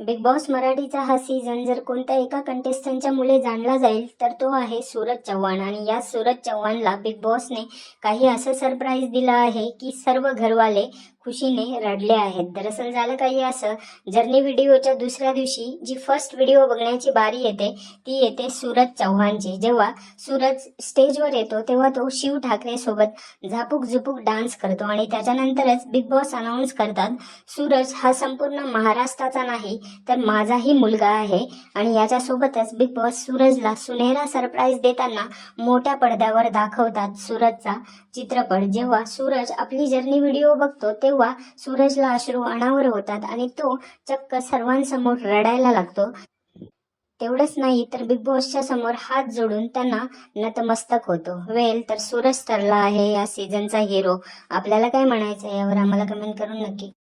Big boss मराठीचा हा season जर कोणत्या एका कंटेस्टंटच्या मुले जाणला जाईल तर तो आहे सूरज चव्हाण. आणि या सूरज चव्हाणला बिग बॉसने काही असं सरप्राईज दिला आहे की सर्व घरवाले खुशीने रडले आहेत. दरअसल झालं काही असं? जर्नी व्हिडिओच्या दुसऱ्या दिवशी जी फर्स्ट व्हिडिओ बघण्याची बारी येते ती येते सूरज चव्हाणची. जेव्हा सूरज स्टेजवर येतो तेव्हा तो शिव ठाकरे सोबत झापूक झुपूक डान्स करतो आणि त्याच्यानंतरच बिग बॉस अनाऊन्स करतात सूरज हा संपूर्ण महाराष्ट्राचा नाही तर माझाही मुलगा आहे. आणि याच्यासोबतच बिग बॉस सूरजला सुनेहरा सरप्राईज देताना मोठ्या पडद्यावर दाखवतात सूरजचा चित्रपट. जेव्हा सूरज आपली जर्नी व्हिडिओ बघतो तेव्हा सूरजला अश्रू अनावर होतात आणि तो चक्क सर्वांसमोर रडायला लागतो. तेवढंच नाही तर बिग बॉसच्या समोर हात जोडून त्यांना नतमस्तक होतो. वेल तर सूरज ठरला आहे या सीझनचा हिरो आपल्याला काय म्हणायचं यावर आम्हाला कमेंट करून नक्की